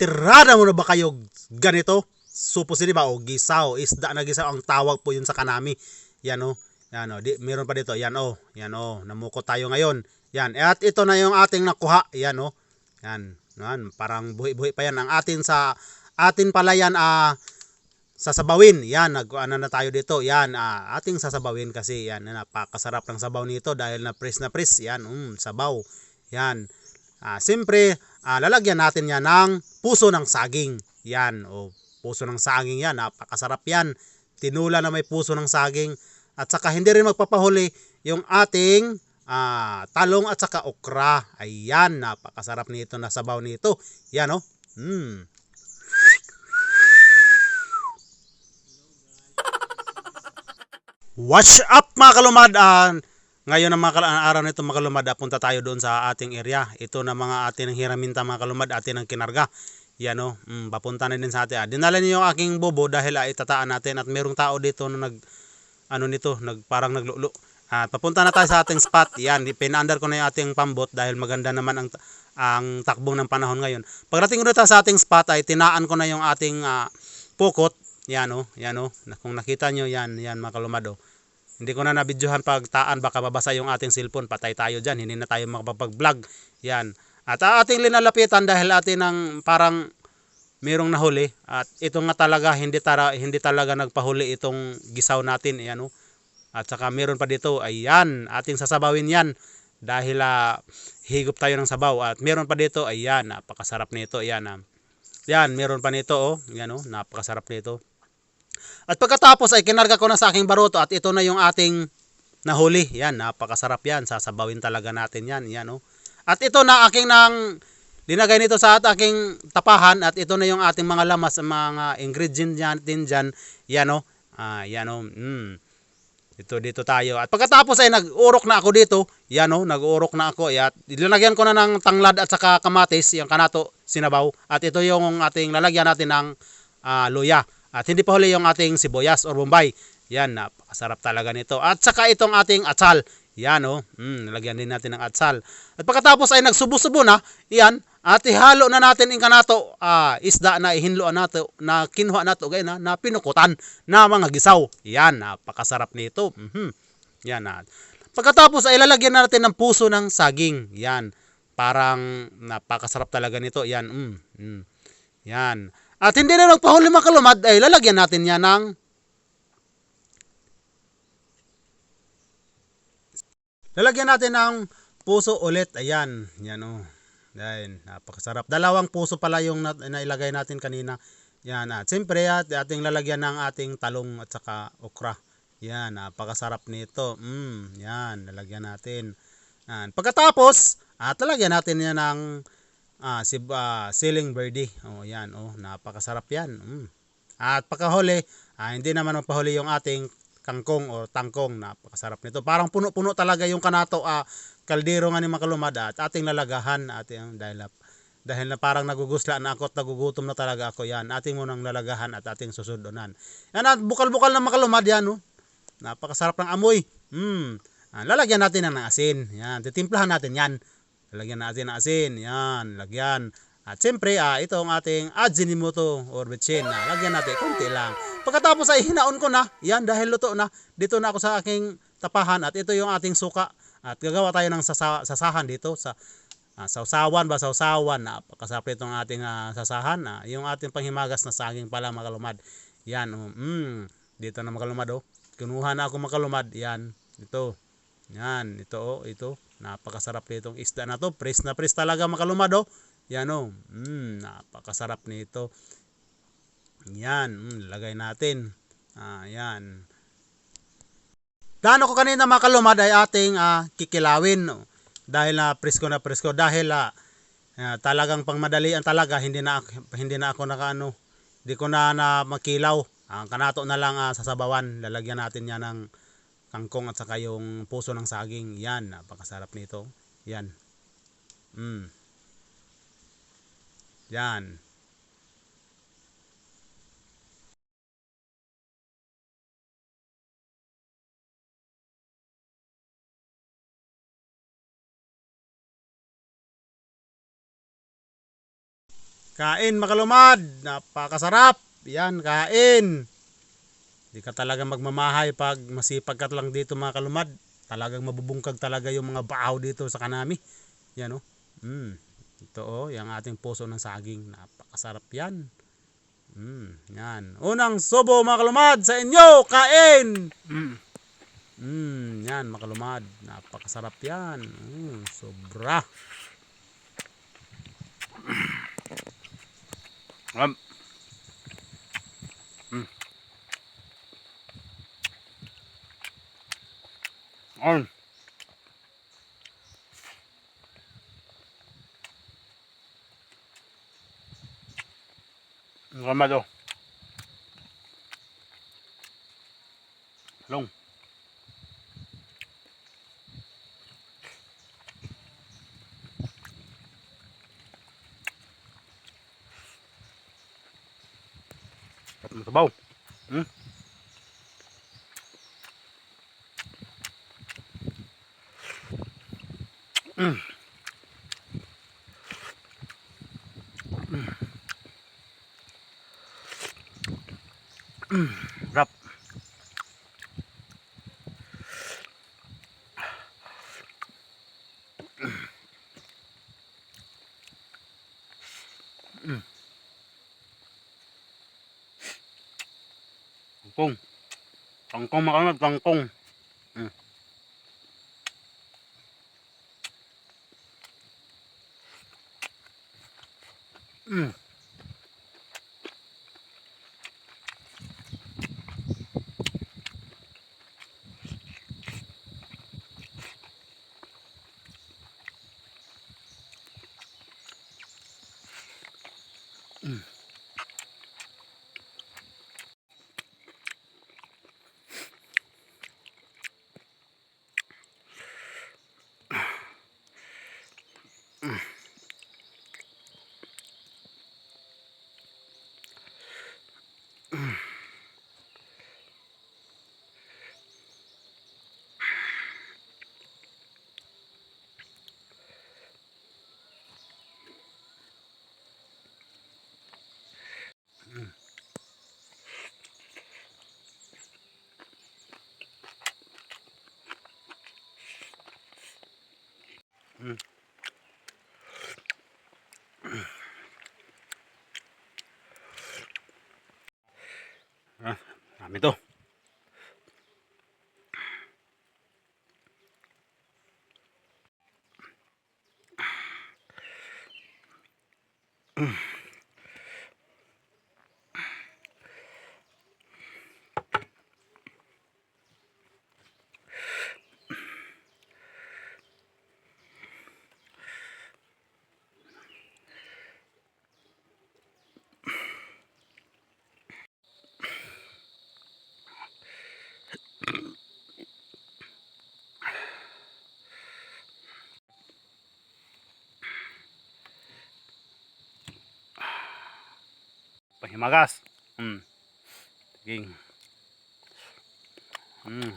tirada mo na ba kayo ganito? Supo sila ba? O gisaw, isda na gisaw ang tawag po yun sa kanami. Yan o. Yan o. Di, meron pa dito. Yan o. Yan o. Namuko tayo ngayon. Yan. At ito na yung ating nakuha. Yan o. Yan. Yan. Parang buhi-buhi pa yan. Ang atin sa atin pala yan ah sasabawin. Yan, nag ano na tayo dito. Yan, ah, ating sasabawin kasi yan, napakasarap ng sabaw nito dahil na press na press. Yan, um, sabaw. Yan. Ah, siyempre, ah, lalagyan natin yan ng puso ng saging. Yan, o puso ng saging yan, napakasarap yan. Tinula na may puso ng saging. At saka hindi rin magpapahuli yung ating ah, talong at saka okra. Ayan, napakasarap nito na sabaw nito. Yan, oh. Mm. What's up mga kalumad? Ngayon ang mga kal- ang araw nito mga kalumad, punta tayo doon sa ating area. Ito na mga atin ng hiraminta mga kalumad, atin ng kinarga. Yan o, mm, papunta na din sa atin. Ah, niyo yung aking bobo dahil ah, itataan natin at merong tao dito na nag, ano nito, nag, parang naglulo. At papunta na tayo sa ating spot. Yan, pinaandar ko na yung ating pambot dahil maganda naman ang ang takbong ng panahon ngayon. Pagdating ko dito sa ating spot ay tinaan ko na yung ating ah, pukot. Yan o, yan o. Kung nakita nyo, yan, yan mga kalumad o. Hindi ko na nabidyohan pag taan baka mabasa yung ating cellphone. Patay tayo dyan. Hindi na tayo makapag-vlog. Yan. At ang ating linalapitan dahil atin ng parang merong nahuli. At ito nga talaga hindi, tara, hindi talaga nagpahuli itong gisaw natin. Yan o. At saka meron pa dito. Ayan. Ating sasabawin yan. Dahil ah, higop tayo ng sabaw. At meron pa dito. Ayan. Napakasarap nito. Ayan. ah. Yan. Meron pa nito. Oh. Yan o. Napakasarap nito. At pagkatapos ay kinarga ko na sa aking baroto at ito na yung ating nahuli. Yan, napakasarap yan. Sasabawin talaga natin yan. Yan, oh. At ito na aking nang linagay nito sa aking tapahan at ito na yung ating mga lamas, mga ingredient natin dyan. Yan, oh. Ah, yan, oh. Mm. Ito dito tayo. At pagkatapos ay nag-urok na ako dito. Yan oh, nag-urok na ako. At linagyan ko na ng tanglad at saka kamatis, yung kanato, sinabaw. At ito yung ating lalagyan natin ng ah, luya. At hindi pa huli yung ating sibuyas or bombay. Yan, napakasarap talaga nito. At saka itong ating atsal. Yan oh, mm, nalagyan din natin ng atsal. At pagkatapos ay nagsubo-subo na, yan, at ihalo na natin yung kanato, ah, isda na ihinloan nato, na kinuha nato, gaya na, na pinukutan na mga gisaw. Yan, napakasarap nito. Mhm. Yan na. Pagkatapos ay lalagyan natin ng puso ng saging. Yan. Parang napakasarap talaga nito. Yan. Mm, mm. Yan. At hindi na magpahuli mga kalumad, ay lalagyan natin yan ng Lalagyan natin ng puso ulit. Ayan. Yan o. Oh. Yan. Napakasarap. Dalawang puso pala yung na, nailagay natin kanina. Yan. At siyempre at ating lalagyan ng ating talong at saka okra. Yan. Napakasarap nito. Mm, yan. Lalagyan natin. Yan. Pagkatapos, at lalagyan natin yan ng ah, si, ah, ceiling birdie. Oh, yan. Oh, napakasarap yan. Mm. At pagkahuli, ah, hindi naman magpahuli yung ating kangkong o tangkong. Napakasarap nito. Parang puno-puno talaga yung kanato, ah, kaldero nga ni makalumad at ating lalagahan. Ating, dahil, na- dahil na parang nagugusla na ako at nagugutom na talaga ako yan. Ating munang lalagahan at ating susudonan. Yan at bukal-bukal na makalumad yan. Oh. Napakasarap ng amoy. Mm. Ah, lalagyan natin ng asin. Yan, titimplahan natin yan. Lalagyan natin ng asin. Yan, lagyan. At siyempre, ah, ito ang ating Ajinomoto or betsin. Ah, lagyan natin, konti lang. Pagkatapos ay hinaon ko na. Yan, dahil luto na. Dito na ako sa aking tapahan. At ito yung ating suka. At gagawa tayo ng sasa- sasahan dito sa ah, sausawan ba sausawan. Napakasarap itong ating ah, sasahan. Ah, yung ating panghimagas na saging pala makalumad. Yan, oh, mm, dito na makalumad oh. Kinuha na ako makalumad. Yan, ito. Yan, ito oh, ito. Napakasarap nitong isda na to. Press na press talaga makalumad oh. Yan oh. Mm, napakasarap nito. Yan, mm, lagay natin. Ah, yan. Dano ko kanina makalumad ay ating ah, kikilawin. oh. Dahil na presko na presko. Dahil ah, ah, talagang pangmadalian talaga. Hindi na, hindi na ako nakaano. Hindi ko na, na makilaw. Ang kanato na lang ah, sasabawan. Lalagyan natin yan ng kangkong at saka yung puso ng saging. Yan, napakasarap nito. Yan. Mm. Yan. Kain mga kalumad. Napakasarap. Yan, kain. Di ka talaga magmamahay pag masipag ka lang dito mga kalumad. Talagang mabubungkag talaga yung mga baaw dito sa kanami. Yan oh. Mm. Ito oh, yung ating puso ng saging. Napakasarap yan. Mm, yan. Unang subo mga kalumad sa inyo. Kain! Mm. Mm, yan mga kalumad. Napakasarap yan. Mm, sobra. Um. Rồi, mày 嗯 Ang kamado. Long. At masabaw. Hmm? Mm. Mm. Mm. Rap. Mm. Kangkong. Kangkong makanat, kangkong. Mm. Mm. Ah, dami to. Pahimagas. Hmm. Tiging. Hmm.